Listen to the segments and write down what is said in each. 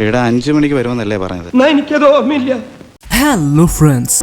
ഇവിടെ അഞ്ചു മണിക്ക് വരുമെന്നല്ലേ പറഞ്ഞത്? എന്നാ എനിക്കത് ഓർമ്മയില്ല ഹലോ. ഫ്രണ്ട്സ്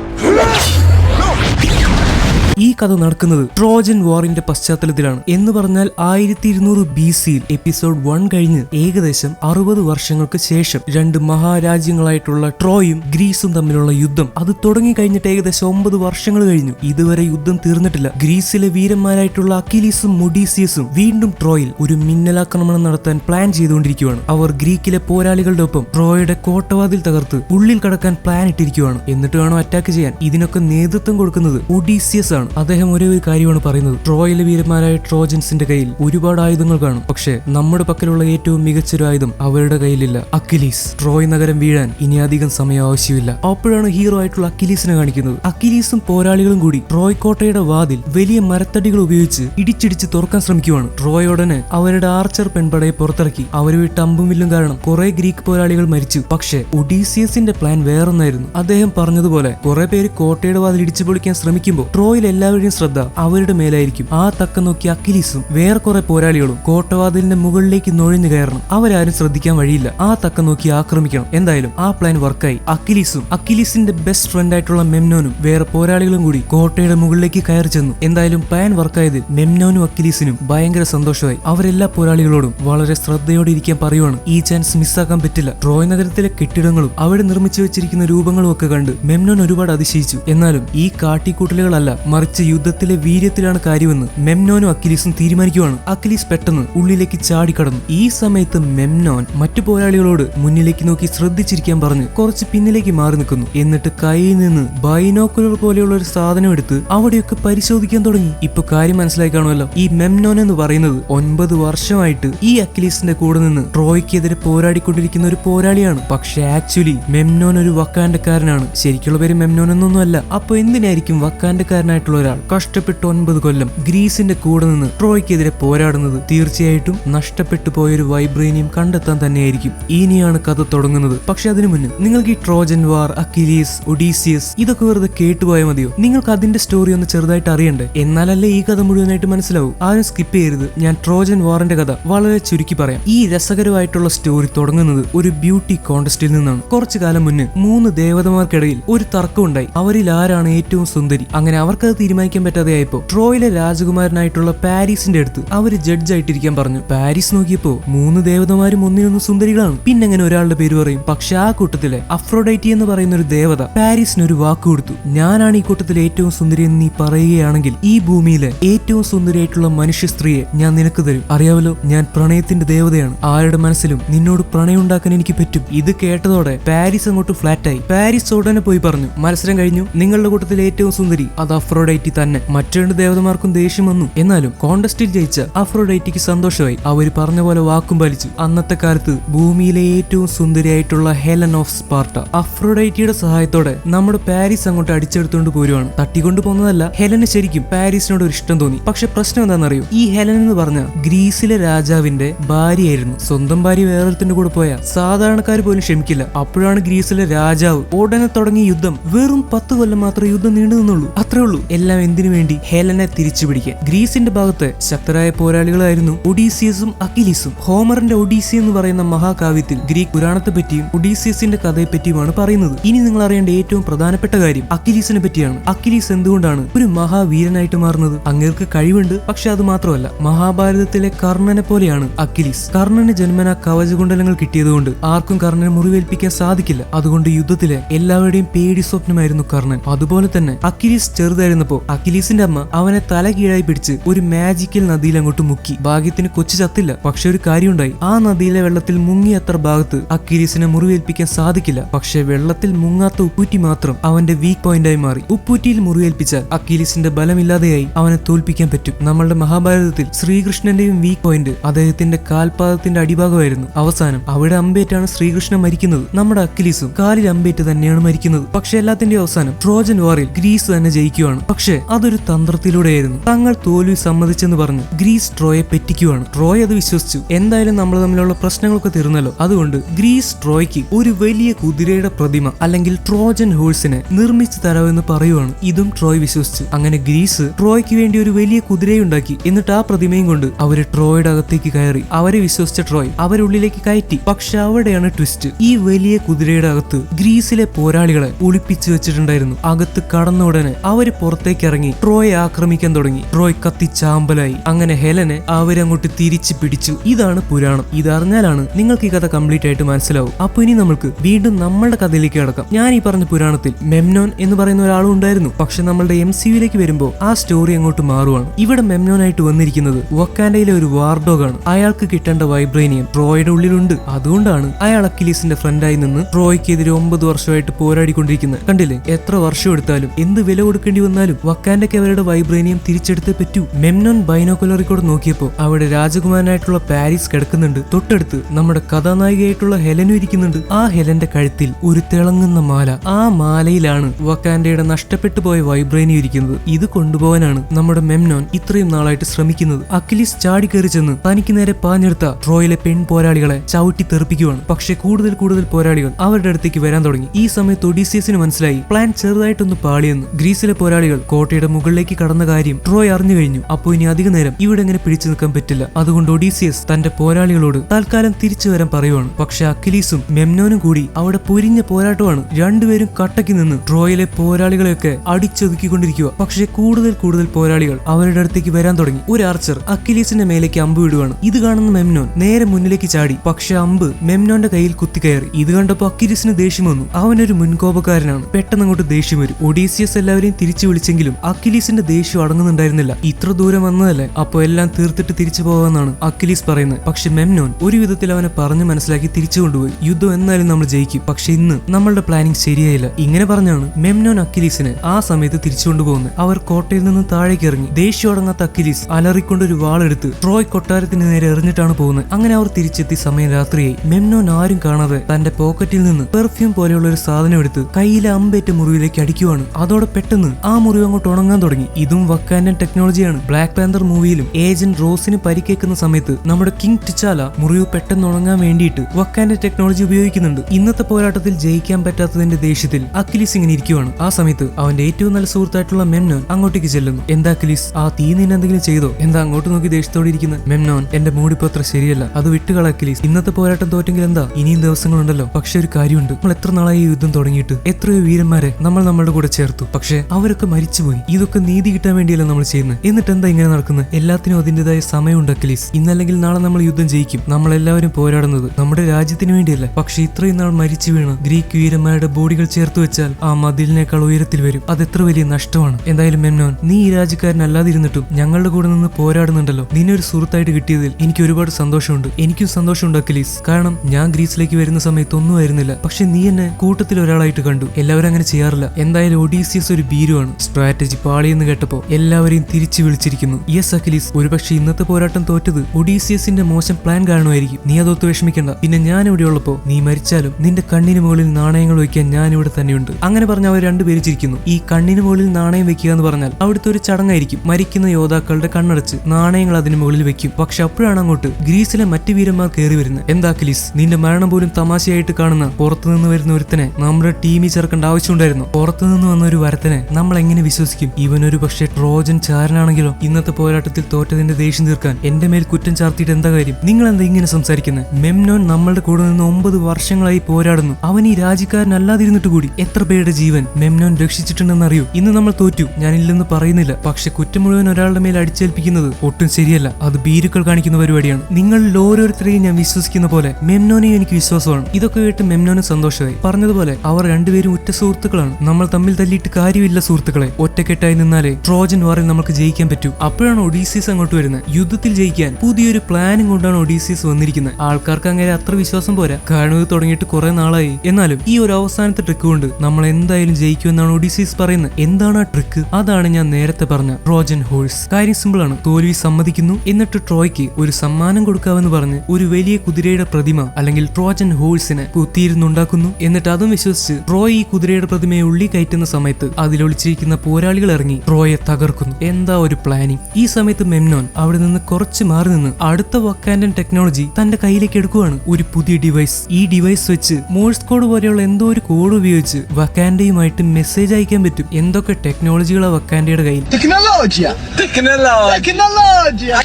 ഈ കഥ നടക്കുന്നത് ട്രോജൻ വാറിന്റെ പശ്ചാത്തലത്തിലാണ്. എന്ന് പറഞ്ഞാൽ ആയിരത്തി ഇരുന്നൂറ് ബി സിയിൽ എപ്പിസോഡ് വൺ കഴിഞ്ഞ് ഏകദേശം അറുപത് വർഷങ്ങൾക്ക് ശേഷം രണ്ട് മഹാരാജ്യങ്ങളായിട്ടുള്ള ട്രോയും ഗ്രീസും തമ്മിലുള്ള യുദ്ധം. അത് തുടങ്ങി കഴിഞ്ഞിട്ട് ഏകദേശം ഒമ്പത് വർഷങ്ങൾ കഴിഞ്ഞു. ഇതുവരെ യുദ്ധം തീർന്നിട്ടില്ല. ഗ്രീസിലെ വീരന്മാരായിട്ടുള്ള അക്കിലീസും മൊഡീസിയസും വീണ്ടും ട്രോയിൽ ഒരു മിന്നലാക്രമണം നടത്താൻ പ്ലാൻ ചെയ്തുകൊണ്ടിരിക്കുകയാണ് അവർ ഗ്രീക്കിലെ പോരാളികളുടെ ഒപ്പം ട്രോയുടെ കോട്ടവാതിൽ തകർത്ത് ഉള്ളിൽ കടക്കാൻ പ്ലാൻ ഇട്ടിരിക്കുകയാണ് എന്നിട്ട് വേണം അറ്റാക്ക് ചെയ്യാൻ. ഇതിനൊക്കെ നേതൃത്വം കൊടുക്കുന്നത് ഒഡീസിയസ് ആണ് അദ്ദേഹം ഒരേ ഒരു കാര്യമാണ് പറയുന്നത്. ട്രോയിലെ വീരന്മാരായ ട്രോജൻസിന്റെ കയ്യിൽ ഒരുപാട് ആയുധങ്ങൾ കാണും. പക്ഷേ നമ്മുടെ പക്കലുള്ള ഏറ്റവും മികച്ചൊരു ആയുധം അവരുടെ കയ്യിലില്ല. അക്കിലീസ് ട്രോയ് നഗരം വീഴാൻ ഇനി അധികം സമയം ആവശ്യമില്ല. അപ്പോഴാണ് ഹീറോ ആയിട്ടുള്ള അക്കിലീസിനെ കാണിക്കുന്നത്. അക്കിലീസും പോരാളികളും കൂടി ട്രോയ് കോട്ടയുടെ വാതിൽ വലിയ മരത്തടികൾ ഉപയോഗിച്ച് ഇടിച്ചിടിച്ച് തുറക്കാൻ ശ്രമിക്കുവാണ്. ട്രോയ് ഉടനെ അവരുടെ ആർച്ചർ പെൺപടയെ പുറത്തിറക്കി. അവരുടെ വില്ലും കാരണം കുറെ ഗ്രീക്ക് പോരാളികൾ മരിച്ചു. പക്ഷേ ഒഡീസിയസിന്റെ പ്ലാൻ വേറൊന്നായിരുന്നു. അദ്ദേഹം പറഞ്ഞതുപോലെ കുറെ പേര് കോട്ടയുടെ വാതിൽ ഇടിച്ചു പൊളിക്കാൻ ശ്രമിക്കുമ്പോൾ ട്രോയിൽ എല്ലാവരുടെയും ശ്രദ്ധ അവരുടെ മേലായിരിക്കും. ആ തക്ക നോക്കി അക്കിലീസും വേറെ കുറെ പോരാളികളും കോട്ടവാതിലിന്റെ മുകളിലേക്ക് നുഴഞ്ഞു കയറണം. അവരാരും ശ്രദ്ധിക്കാൻ വഴിയില്ല. ആ തക്ക നോക്കി ആക്രമിക്കണം. എന്തായാലും ആ പ്ലാൻ വർക്കായി അക്കിലീസും അക്കിലീസിന്റെ ബെസ്റ്റ് ഫ്രണ്ട് ആയിട്ടുള്ള മെംനോനും വേറെ പോരാളികളും കൂടി കോട്ടയുടെ മുകളിലേക്ക് കയറി ചെന്നു. എന്തായാലും പ്ലാൻ വർക്കായതിൽ മെംനോനും അക്കിലീസിനും ഭയങ്കര സന്തോഷമായി. അവരെല്ലാ പോരാളികളോടും വളരെ ശ്രദ്ധയോടെ ഇരിക്കാൻ പറയുവാണ്. ഈ ചാൻസ് മിസ്സാക്കാൻ പറ്റില്ല. ട്രോയ് നഗരത്തിലെ കെട്ടിടങ്ങളും അവിടെ നിർമ്മിച്ചു വെച്ചിരിക്കുന്ന രൂപങ്ങളും ഒക്കെ കണ്ട് മെംനോൻ ഒരുപാട് അതിശയിച്ചു. എന്നാലും ഈ കാട്ടിക്കൂട്ടലുകളല്ല മറിച്ച് യുദ്ധത്തിലെ വീര്യത്തിലാണ് കാര്യമെന്ന് മെംനോനും അക്കിലീസും തീരുമാനിക്കുവാണ് അക്കിലീസ് പെട്ടെന്ന് ഉള്ളിലേക്ക് ചാടിക്കടന്നു. ഈ സമയത്ത് മെംനോൻ മറ്റു പോരാളികളോട് മുന്നിലേക്ക് നോക്കി ശ്രദ്ധിച്ചിരിക്കാൻ പറഞ്ഞു കുറച്ച് പിന്നിലേക്ക് മാറി നിൽക്കുന്നു. എന്നിട്ട് കയ്യിൽ നിന്ന് ബൈനോക്കുലർ പോലെയുള്ള ഒരു സാധനം എടുത്ത് അവിടെയൊക്കെ പരിശോധിക്കാൻ തുടങ്ങി. ഇപ്പൊ കാര്യം മനസ്സിലായി കാണുമല്ലോ. ഈ മെംനോൻ എന്ന് പറയുന്നത് ഒൻപത് വർഷമായിട്ട് ഈ അക്കിലീസിന്റെ കൂടെ നിന്ന് ട്രോയ്ക്കെതിരെ പോരാടിക്കൊണ്ടിരിക്കുന്ന ഒരു പോരാളിയാണ്. പക്ഷെ ആക്ച്വലി മെംനോൻ ഒരു വക്കാൻഡക്കാരനാണ്. ശരിക്കുള്ള പേര് മെംനോൻ എന്നൊന്നുമല്ല. അപ്പൊ എന്തിനായിരിക്കും വക്കാൻഡക്കാരനായിട്ടുള്ള ഒരാൾ കഷ്ടപ്പെട്ട് ഒൻപത് കൊല്ലം ഗ്രീസിന്റെ കൂടെ നിന്ന് ട്രോയ്ക്കെതിരെ പോരാടുന്നത് തീർച്ചയായിട്ടും നഷ്ടപ്പെട്ടു പോയൊരു വൈബ്രേനിയം കണ്ടെത്താൻ തന്നെയായിരിക്കും. ഇനിയാണ് കഥ തുടങ്ങുന്നത്. പക്ഷെ അതിനു മുന്നേ നിങ്ങൾക്ക് ഈ ട്രോജൻ വാർ അക്കിലീസ് ഒഡീസിയസ് ഇതൊക്കെ വെറുതെ കേട്ടുപോയാൽ മതിയോ? നിങ്ങൾക്ക് അതിന്റെ സ്റ്റോറി ഒന്ന് ചെറുതായിട്ട് അറിയണ്ടേ? എന്നാലല്ലേ ഈ കഥ മുഴുവനായിട്ട് മനസ്സിലാവും. ആരും സ്കിപ്പ് ചെയ്യരുത്. ഞാൻ ട്രോജൻ വാറിന്റെ കഥ വളരെ ചുരുക്കി പറയാം. ഈ രസകരമായിട്ടുള്ള സ്റ്റോറി തുടങ്ങുന്നത് ഒരു ബ്യൂട്ടി കോൺടെസ്റ്റിൽ നിന്നാണ്. കുറച്ചു കാലം മുന്നേ മൂന്ന് ദേവതമാർക്കിടയിൽ ഒരു തർക്കമുണ്ടായി. അവരിൽ ആരാണ് ഏറ്റവും സുന്ദരി? അങ്ങനെ അവർക്കത് തീരുമാനിക്കാൻ പറ്റാതെയായപ്പോ ട്രോയിലെ രാജകുമാരനായിട്ടുള്ള പാരീസിന്റെ അടുത്ത് അവർ ജഡ്ജ് ആയിട്ടിരിക്കാൻ പറഞ്ഞു. പാരീസ് നോക്കിയപ്പോ മൂന്ന് ദേവതമാരും ഒന്നിനൊന്ന് സുന്ദരികളാണ്. പിന്നെ അങ്ങനെ ഒരാളുടെ പേര് പറയും. പക്ഷെ ആ കൂട്ടത്തിലെ അഫ്രോഡൈറ്റി എന്ന് പറയുന്ന ഒരു ദേവത പാരീസിന് ഒരു വാക്ക് കൊടുത്തു. ഞാനാണ് ഈ കൂട്ടത്തിലെ ഏറ്റവും സുന്ദരി എന്ന് നീ പറയുകയാണെങ്കിൽ ഈ ഭൂമിയിലെ ഏറ്റവും സുന്ദരിയായിട്ടുള്ള മനുഷ്യ സ്ത്രീയെ ഞാൻ നിനക്ക് തരും. അറിയാവല്ലോ ഞാൻ പ്രണയത്തിന്റെ ദേവതയാണ്. ആരുടെ മനസ്സിലും നിന്നോട് പ്രണയം ഉണ്ടാക്കാൻ എനിക്ക് പറ്റും. ഇത് കേട്ടതോടെ പാരീസ് അങ്ങോട്ട് ഫ്ലാറ്റായി. പാരീസ് ഉടനെ പോയി പറഞ്ഞു മത്സരം കഴിഞ്ഞു. നിങ്ങളുടെ കൂട്ടത്തിലെ ഏറ്റവും സുന്ദരി അത് അഫ്രോഡൈറ്റി തന്നെ മറ്റു രണ്ട് ദേവതമാർക്കും ദേഷ്യം വന്നു. എന്നാലും കോണ്ടസ്റ്റിൽ ജയിച്ച അഫ്രോഡൈറ്റിക്ക് സന്തോഷമായി അവർ പറഞ്ഞ പോലെ വാക്കും പാലിച്ചു. അന്നത്തെ കാലത്ത് ഭൂമിയിലെ ഏറ്റവും സുന്ദരിയായിട്ടുള്ള ഹെലൻ ഓഫ് സ്പാർട്ട അഫ്രോഡൈറ്റിയുടെ സഹായത്തോടെ നമ്മുടെ പാരീസ് അങ്ങോട്ട് അടിച്ചെടുത്തുകൊണ്ട് പോരുവാണ്. തട്ടിക്കൊണ്ടു പോകുന്നതല്ല ഹെലന് ശരിക്കും പാരീസിനോട് ഒരു ഇഷ്ടം തോന്നി. പക്ഷെ പ്രശ്നം എന്താണെന്നറിയോ? ഈ ഹെലൻ എന്ന് പറഞ്ഞ ഗ്രീസിലെ രാജാവിന്റെ ഭാര്യയായിരുന്നു. സ്വന്തം ഭാര്യ വേറൊരുത്തിന്റെ കൂടെ പോയ സാധാരണക്കാർ പോലും ക്ഷമിക്കില്ല. അപ്പോഴാണ് ഗ്രീസിലെ രാജാവ് ഉടനെ തുടങ്ങിയ യുദ്ധം വെറും പത്ത് കൊല്ലം മാത്രമേ യുദ്ധം നീണ്ടു നിന്നുള്ളൂ. അത്രേ ഉള്ളൂ. എല്ലാം എന്തിനു വേണ്ടി? ഹെലനെ തിരിച്ചു പിടിക്കാൻ. ഗ്രീസിന്റെ ഭാഗത്ത് ശക്തരായ പോരാളികളായിരുന്നു ഒഡീസിയസും അക്കിലീസും ഹോമറിന്റെ ഒഡീസി എന്ന് പറയുന്ന മഹാകാവ്യത്തിൽ ഗ്രീക്ക് പുരാണത്തെ പറ്റിയും ഒഡീസിയസിന്റെ കഥയെ പറ്റിയുമാണ് പറയുന്നത്. ഇനി നിങ്ങൾ അറിയേണ്ട ഏറ്റവും പ്രധാനപ്പെട്ട കാര്യം അക്കിലീസിനെ പറ്റിയാണ്. അക്കിലീസ് എന്തുകൊണ്ടാണ് ഒരു മഹാവീരനായിട്ട് മാറുന്നത്? അങ്ങേർക്ക് കഴിവുണ്ട് പക്ഷെ അത് മാത്രമല്ല മഹാഭാരതത്തിലെ കർണനെ പോലെയാണ് അക്കിലീസ് കർണന് ജന്മന കവചകുണ്ടലങ്ങൾ കിട്ടിയതുകൊണ്ട് ആർക്കും കർണനെ മുറിവേൽപ്പിക്കാൻ സാധിക്കില്ല. അതുകൊണ്ട് യുദ്ധത്തിലെ എല്ലാവരുടെയും പേടി സ്വപ്നമായിരുന്നു കർണൻ. അതുപോലെ തന്നെ അക്കിലീസ് ചെറുതായിരുന്നപ്പോ അക്കിലീസിന്റെ അമ്മ അവനെ തല കീഴായി പിടിച്ച് ഒരു മാജിക്കൽ നദിയിൽ അങ്ങോട്ട് മുക്കി. ഭാഗ്യത്തിന് കൊച്ചു ചത്തില്ല. പക്ഷെ ഒരു കാര്യമുണ്ടായി. ആ നദിയിലെ വെള്ളത്തിൽ മുങ്ങിയത്ര ഭാഗത്ത് അഖിലീസിനെ മുറിവേൽപ്പിക്കാൻ സാധിക്കില്ല. പക്ഷെ വെള്ളത്തിൽ മുങ്ങാത്ത ഉപ്പൂറ്റി മാത്രം അവന്റെ വീക്ക് പോയിന്റായി മാറി. ഉപ്പൂറ്റിയിൽ മുറിവേൽപ്പിച്ചാൽ അഖിലീസിന്റെ ബലമില്ലാതെയായി അവനെ തോൽപ്പിക്കാൻ പറ്റും. നമ്മളുടെ മഹാഭാരതത്തിൽ ശ്രീകൃഷ്ണന്റെയും വീക്ക് പോയിന്റ് അദ്ദേഹത്തിന്റെ കാൽപാദത്തിന്റെ അടിഭാഗമായിരുന്നു. അവസാനം അവിടെ അമ്പേറ്റാണ് ശ്രീകൃഷ്ണൻ മരിക്കുന്നത്. നമ്മുടെ അഖിലീസും കാലിൽ അമ്പേറ്റ് തന്നെയാണ് മരിക്കുന്നത്. പക്ഷെ എല്ലാത്തിന്റെയും അവസാനം ട്രോജൻ വാറിൽ ഗ്രീസ് തന്നെ ജയിക്കുവാണ് പക്ഷെ പക്ഷേ അതൊരു തന്ത്രത്തിലൂടെയായിരുന്നു. തങ്ങൾ തോൽവി സമ്മതിച്ചെന്ന് പറഞ്ഞു. ഗ്രീസ് ട്രോയെ പറ്റിക്കുവാണ്. ട്രോയ് അത് വിശ്വസിച്ചു. എന്തായാലും നമ്മൾ തമ്മിലുള്ള പ്രശ്നങ്ങളൊക്കെ തീർന്നല്ലോ. അതുകൊണ്ട് ഗ്രീസ് ട്രോയ്ക്ക് ഒരു വലിയ കുതിരയുടെ പ്രതിമ അല്ലെങ്കിൽ ട്രോജൻ ഹോഴ്സിനെ നിർമ്മിച്ചു തരാമെന്ന് പറയുവാണ്. ഇതും ട്രോയ് വിശ്വസിച്ചു. അങ്ങനെ ഗ്രീസ് ട്രോയ്ക്ക് വേണ്ടി ഒരു വലിയ കുതിരയുണ്ടാക്കി എന്നിട്ട് ആ പ്രതിമയും കൊണ്ട് അവർ ട്രോയുടെ അകത്തേക്ക് കയറി. അവരെ വിശ്വസിച്ച ട്രോയ് അവരുള്ളിലേക്ക് കയറ്റി. പക്ഷെ അവിടെയാണ് ട്വിസ്റ്റ്. ഈ വലിയ കുതിരയുടെ അകത്ത് ഗ്രീസിലെ പോരാളികളെ ഒളിപ്പിച്ചു വെച്ചിട്ടുണ്ടായിരുന്നു. അകത്ത് കടന്ന ഉടനെ അവർ പുറത്തേക്ക് ഇറങ്ങി ട്രോയെ ആക്രമിക്കാൻ തുടങ്ങി. ട്രോയ് കത്തിച്ചാമ്പലായി. അങ്ങനെ ഹെലനെ അവരങ്ങോട്ട് തിരിച്ചു പിടിച്ചു. ഇതാണ് പുരാണം. ഇതറിഞ്ഞാലാണ് നിങ്ങൾക്ക് ഈ കഥ കംപ്ലീറ്റ് ആയിട്ട് മനസ്സിലാവും. അപ്പൊ ഇനി നമുക്ക് വീണ്ടും നമ്മളുടെ കഥയിലേക്ക് കടക്കാം. ഞാൻ ഈ പറഞ്ഞ പുരാണത്തിൽ മെംനോൻ എന്ന് പറയുന്ന ഒരാളും ഉണ്ടായിരുന്നു. പക്ഷെ നമ്മളുടെ എം സി വരുമ്പോ വരുമ്പോൾ ആ സ്റ്റോറി അങ്ങോട്ട് മാറുവാണ്. ഇവിടെ മെംനോനായിട്ട് വന്നിരിക്കുന്നത് വക്കാൻഡയിലെ ഒരു വാർഡോഗാണ്. അയാൾക്ക് കിട്ടേണ്ട വൈബ്രേനിയം ട്രോയുടെ ഉള്ളിലുണ്ട്. അതുകൊണ്ടാണ് അയാൾ അക്കിലീസിന്റെ ഫ്രണ്ടായി നിന്ന് ട്രോയ്ക്കെതിരെ ഒമ്പത് വർഷമായിട്ട് പോരാടിക്കൊണ്ടിരിക്കുന്നത്. കണ്ടില്ലേ? എത്ര വർഷം എടുത്താലും എന്ത് വില കൊടുക്കേണ്ടി വന്നാലും വക്കാൻഡയ്ക്ക് അവരുടെ വൈബ്രേനിയം തിരിച്ചെടുത്തേ പറ്റൂ. മെംനോൻ ബൈനോക്കുലറിൽ കൂടെ നോക്കിയപ്പോൾ അവിടെ രാജകുമാരനായിട്ടുള്ള പാരീസ് കിടക്കുന്നുണ്ട്. തൊട്ടടുത്ത് നമ്മുടെ കഥാനായികയായിട്ടുള്ള ഹെലനും ഇരിക്കുന്നുണ്ട്. ആ ഹെലന്റെ കഴുത്തിൽ ഒരു തിളങ്ങുന്ന മാല. ആ മാലയിലാണ് വക്കാൻഡയുടെ നഷ്ടപ്പെട്ടു പോയ വൈബ്രേനിയം ഇരിക്കുന്നത്. ഇത് കൊണ്ടുപോകാനാണ് നമ്മുടെ മെംനോൻ ഇത്രയും നാളായിട്ട് ശ്രമിക്കുന്നത്. അഖിലിസ് ചാടിക്കയറി ചെന്ന് തനിക്ക് നേരെ പാഞ്ഞെടുത്ത ട്രോയിലെ പെൺ പോരാളികളെ ചവിട്ടി തെറിപ്പിക്കുവാണ്. പക്ഷെ കൂടുതൽ കൂടുതൽ പോരാളികൾ അവരുടെ അടുത്തേക്ക് വരാൻ തുടങ്ങി. ഈ സമയത്ത് ഒഡീസിയസിന് മനസ്സിലായി. പ്ലാൻ ചെറുതായിട്ടൊന്ന് പാളിയെന്ന്. ഗ്രീസിലെ പോരാളികൾ കോട്ടയുടെ മുകളിലേക്ക് കടന്ന കാര്യം ട്രോയ് അറിഞ്ഞു കഴിഞ്ഞു. അപ്പോൾ ഇനി അധിക നേരം ഇവിടെ എങ്ങനെ പിടിച്ചു നിൽക്കാൻ പറ്റില്ല. അതുകൊണ്ട് ഒഡീസിയസ് തന്റെ പോരാളികളോട് തൽക്കാലം തിരിച്ചു വരാൻ പറയുവാണ്. പക്ഷെ അഖിലീസും മെംനോനും കൂടി അവിടെ പൊരിഞ്ഞ പോരാട്ടമാണ് രണ്ടുപേരും കട്ടയ്ക്ക് നിന്ന് ട്രോയിലെ പോരാളികളെയൊക്കെ അടിച്ചൊതുക്കിക്കൊണ്ടിരിക്കുക. പക്ഷെ കൂടുതൽ കൂടുതൽ പോരാളികൾ അവരുടെ അടുത്തേക്ക് വരാൻ തുടങ്ങി. ഒരു ആർച്ചർ അഖിലീസിന്റെ മേലേക്ക് അമ്പ് വിടുവാണ്. ഇത് കാണുന്ന മെംനോൻ നേരെ മുന്നിലേക്ക് ചാടി. പക്ഷെ അമ്പ് മെംനോന്റെ കയ്യിൽ കുത്തിക്കയറി. ഇത് കണ്ടപ്പോ അഖിലീസിന് ദേഷ്യം വന്നു. അവനൊരു മുൻകോപക്കാരനാണ്. പെട്ടെന്ന് അങ്ങോട്ട് ദേഷ്യം വരും. ഒഡീസിയസ് എല്ലാവരെയും തിരിച്ചു വിളിച്ചെങ്കിലും അക്കിലീസിന്റെ ദേഷ്യം അടങ്ങുന്നുണ്ടായിരുന്നില്ല. ഇത്ര ദൂരം വന്നതല്ലേ? അപ്പൊ എല്ലാം തീർത്തിട്ട് തിരിച്ചു പോകാമെന്നാണ് അക്കിലീസ് പറയുന്നത്. പക്ഷെ മെംനോൻ ഒരു വിധത്തിൽ അവനെ പറഞ്ഞു മനസ്സിലാക്കി തിരിച്ചു കൊണ്ടുപോയി. യുദ്ധം എന്നാലും നമ്മൾ ജയിക്കും. പക്ഷെ ഇന്ന് നമ്മളുടെ പ്ലാനിങ് ശരിയായില്ല. ഇങ്ങനെ പറഞ്ഞാണ് മെംനോൻ അക്കിലീസിനെ ആ സമയത്ത് തിരിച്ചു കൊണ്ടുപോകുന്നത്. അവർ കോട്ടയിൽ നിന്ന് താഴേക്ക് ഇറങ്ങി. ദേഷ്യം അടങ്ങാത്ത അക്കിലീസ് അലറിക്കൊണ്ട് ഒരു വാളെടുത്ത് ട്രോയ് കൊട്ടാരത്തിന് നേരെ എറിഞ്ഞിട്ടാണ് പോകുന്നത്. അങ്ങനെ അവർ തിരിച്ചെത്തി സമയം രാത്രിയായി. മെംനോൻ ആരും കാണാതെ തന്റെ പോക്കറ്റിൽ നിന്ന് പെർഫ്യൂം പോലെയുള്ള ഒരു സാധനം എടുത്ത് കയ്യിലെ അമ്പേറ്റ മുറിവിലേക്ക് അടിക്കുവാണ്. അതോടെ പെട്ടെന്ന് ആ മുറിവ് അങ്ങോട്ട് ഉണങ്ങാൻ തുടങ്ങി. ഇതും വക്കാൻഡൻ ടെക്നോളജിയാണ്. ബ്ലാക്ക് പാന്തർ മൂവിയിലും ഏജന്റ് റോസിന് പരിക്കേക്കുന്ന സമയത്ത് നമ്മുടെ കിങ് ടിച്ചാല മുറിവ് പെട്ടെന്ന് ഉണങ്ങാൻ വേണ്ടിയിട്ട് വക്കാൻഡൻ ടെക്നോളജി ഉപയോഗിക്കുന്നുണ്ട്. ഇന്നത്തെ പോരാട്ടത്തിൽ ജയിക്കാൻ പറ്റാത്തതിന്റെ ദേഷ്യത്തിൽ അഖിലീസ് ഇങ്ങനെ ഇരിക്കുവാണ്. ആ സമയത്ത് അവന്റെ ഏറ്റവും നല്ല സുഹൃത്തായിട്ടുള്ള മെംനോൻ അങ്ങോട്ടേക്ക് ചെല്ലുന്നു. എന്താ അഖിലീസ്? ആ തീ നിന്നെ എന്തെങ്കിലും ചെയ്തോ? എന്താ അങ്ങോട്ട് നോക്കി ദേഷ്യത്തോടെ ഇരിക്കുന്ന? മെംനോൻ എന്റെ മൂടിപ്പോ അത്ര ശരിയല്ല. അത് വിട്ടുകള അഖിലീസ്. ഇന്നത്തെ പോരാട്ടം തോറ്റെങ്കിൽ എന്താ? ഇനിയും ദിവസങ്ങളുണ്ടല്ലോ. പക്ഷെ ഒരു കാര്യമുണ്ട്. നമ്മൾ എത്ര നാളായി യുദ്ധം തുടങ്ങിയിട്ട്? എത്രയോ വീരന്മാരെ നമ്മൾ നമ്മളുടെ കൂടെ ചേർത്തു. പക്ഷെ അവരൊക്കെ മരിച്ചുപോയി. ഇതൊക്കെ നീതി കിട്ടാൻ വേണ്ടിയല്ല നമ്മൾ ചെയ്യുന്നത് എന്നിട്ട് എന്താ ഇങ്ങനെ നടക്കുന്നത് എല്ലാത്തിനും അതിന്റെതായ സമയമുണ്ട് അഖിലീസ്. ഇന്നല്ലെങ്കിൽ നാളെ നമ്മൾ യുദ്ധം ജയിക്കും. നമ്മളെല്ലാവരും പോരാടുന്നത് നമ്മുടെ രാജ്യത്തിന് വേണ്ടിയല്ല. പക്ഷെ ഇത്രയും നാൾ മരിച്ചു വീണ് ഗ്രീക്ക് വീരന്മാരുടെ ബോഡികൾ ചേർത്ത് വെച്ചാൽ ആ മതിലിനേക്കാൾ ഉയരത്തിൽ വരും. അത് എത്ര വലിയ നഷ്ടമാണ്. എന്തായാലും മെന്നോൻ നീ ഈ രാജ്യക്കാരനല്ലാതിരുന്നിട്ടും ഞങ്ങളുടെ കൂടെ നിന്ന് പോരാടുന്നുണ്ടല്ലോ. നിന്നെ ഒരു സുഹൃത്തായിട്ട് കിട്ടിയതിൽ എനിക്ക് ഒരുപാട് സന്തോഷമുണ്ട്. എനിക്കും സന്തോഷമുണ്ട് അഖിലീസ്. കാരണം ഞാൻ ഗ്രീസിലേക്ക് വരുന്ന സമയത്ത് ഒന്നും ആയിരുന്നില്ല. പക്ഷെ നീ എന്നെ കൂട്ടത്തിൽ ഒരാളായിട്ട് കണ്ടു. എല്ലാവരും അങ്ങനെ ചെയ്യാറില്ല. എന്തായാലും ഒഡീസിയസ് ഒരു ഭീരുവാണ്. സ്ട്രാറ്റജി പാളിയെന്ന് കേട്ടപ്പോ എല്ലാവരെയും തിരിച്ചു വിളിച്ചിരിക്കുന്നു. Yes Achilles. ഒരുപക്ഷെ ഇന്നത്തെ പോരാട്ടം തോറ്റത് ഒഡീസിയസിന്റെ മോശം പ്ലാൻ കാരണമായിരിക്കും. നീ അതൊത്ത് വിഷമിക്കണ്ട. പിന്നെ ഞാൻ ഇവിടെ ഉള്ളപ്പോ നീ മരിച്ചാലും നിന്റെ കണ്ണിന് മുകളിൽ നാണയങ്ങൾ വയ്ക്കാൻ ഞാൻ ഇവിടെ തന്നെയുണ്ട്. അങ്ങനെ പറഞ്ഞ അവർ രണ്ടുപേരും ചിരിക്കുന്നു. ഈ കണ്ണിന് മുകളിൽ നാണയം വെക്കുക എന്ന് പറഞ്ഞാൽ അവിടുത്തെ ഒരു ചടങ്ങായിരിക്കും. മരിക്കുന്ന യോദ്ധാക്കളുടെ കണ്ണടച്ച് നാണയങ്ങൾ അതിന് മുകളിൽ വെക്കും പക്ഷെ അപ്പോഴാണ് അങ്ങോട്ട് ഗ്രീസിലെ മറ്റു വീരന്മാർ കയറി വരുന്നത്. എന്താ അഖിലീസ്? നിന്റെ മരണം പോലും തമാശയായിട്ട് കാണുന്ന പുറത്തുനിന്ന് വരുന്ന ഒരുത്തനെ നമ്മുടെ ടീമിൽ ചേർക്കേണ്ട ആവശ്യമുണ്ടായിരുന്നു. പുറത്തുനിന്ന് വന്ന ഒരു വരത്തനെ നമ്മൾ എങ്ങനെ വിശ്വസിക്കും? ഇവൻ ഒരു പക്ഷേ ട്രോജൻ ചാരനാണെങ്കിലോ? ഇന്നത്തെ പോരാട്ടത്തിൽ തോറ്റതിന്റെ ദേഷ്യം തീർക്കാൻ എന്റെ മേൽ കുറ്റം ചാർത്തിയിട്ട് എന്താ കാര്യം? നിങ്ങൾ എന്താ ഇങ്ങനെ സംസാരിക്കുന്നത് മെംനോൻ നമ്മളുടെ കൂടെ നിന്ന് ഒമ്പത് വർഷങ്ങളായി പോരാടുന്നു. അവൻ ഈ രാജ്യക്കാരനല്ലാതിരുന്നിട്ട് കൂടി എത്ര പേരുടെ ജീവൻ മെംനോൻ രക്ഷിച്ചിട്ടുണ്ടെന്ന് അറിയൂ ഇന്ന് നമ്മൾ തോറ്റു. ഞാൻ ഇല്ലെന്ന് പറയുന്നില്ല. പക്ഷെ കുറ്റം മുഴുവൻ ഒരാളുടെ മേൽ അടിച്ചേൽപ്പിക്കുന്നത് ഒട്ടും ശരിയല്ല. അത് ബീരുക്കൾ കാണിക്കുന്ന പരിപാടിയാണ്. നിങ്ങളിൽ ഓരോരുത്തരെയും ഞാൻ വിശ്വസിക്കുന്ന പോലെ മെംനോനെയും എനിക്ക് വിശ്വാസമാണ്. ഇതൊക്കെ കേട്ട് മെംനോന് സന്തോഷമായി. പറഞ്ഞതുപോലെ അവർ രണ്ടുപേരും ഉറ്റ സുഹൃത്തുക്കളാണ്. നമ്മൾ തമ്മിൽ തല്ലിയിട്ട് കാര്യമില്ല സുഹൃത്തുക്കളെ. ഒറ്റക്കെട്ടായി നിന്നാലേ ട്രോജൻ വാറിൽ നമുക്ക് ജയിക്കാൻ പറ്റൂ. അപ്പോഴാണ് ഒഡീസീസ് അങ്ങോട്ട് വരുന്നത്. യുദ്ധത്തിൽ ജയിക്കാൻ പുതിയൊരു പ്ലാനും കൊണ്ടാണ് ഒഡീസിയസ് വന്നിരിക്കുന്നത്. ആൾക്കാർക്ക് അങ്ങനെ അത്ര വിശ്വാസം പോരാ. കാരണം ഇത് തുടങ്ങിയിട്ട് കുറെ നാളായി. എന്നാലും ഈ ഒരു അവസാനത്തെ ട്രിക്ക് കൊണ്ട് നമ്മൾ എന്തായാലും ജയിക്കുമെന്നാണ് ഒഡീസീസ് പറയുന്നത്. എന്താണ് ആ ട്രിക്ക്? അതാണ് ഞാൻ നേരത്തെ പറഞ്ഞ ട്രോജൻ ഹോഴ്സ്. കാര്യം സിമ്പിൾ ആണ്. തോൽവി സമ്മതിക്കുന്നു. എന്നിട്ട് ട്രോയ്ക്ക് ഒരു സമ്മാനം കൊടുക്കാവെന്ന് പറഞ്ഞ് ഒരു വലിയ കുതിരയുടെ പ്രതിമ അല്ലെങ്കിൽ ട്രോജൻ ഹോഴ്സിനെ കുത്തിയിരുന്നുണ്ടാക്കുന്നു. എന്നിട്ട് അതും വിശ്വസിച്ച് ട്രോയ് ഈ കുതിരയുടെ പ്രതിമയെ ഉള്ളി കയറ്റുന്ന സമയത്ത് അതിലൊളിച്ചിരിക്കുന്ന പോരാളികൾ ഇറങ്ങി ട്രോയെ തകർക്കുന്നു. എന്താ ഒരു പ്ലാനിങ് ഈ സമയത്ത് മെംനോൻ അവിടെ നിന്ന് കുറച്ച് മാറി നിന്ന് അടുത്ത വക്കാൻഡൻ ടെക്നോളജി തന്റെ കയ്യിലേക്ക് എടുക്കുവാണ്. ഒരു പുതിയ ഡിവൈസ് ഈ ഡിവൈസ് വെച്ച് മോഴ്സ് കോഡ് പോലെയുള്ള എന്തോ ഒരു കോഡ് ഉപയോഗിച്ച് വക്കാൻഡയുമായിട്ട് മെസ്സേജ് അയക്കാൻ പറ്റും. എന്തൊക്കെ ടെക്നോളജികളാ വക്കാൻഡയുടെ കയ്യിൽ!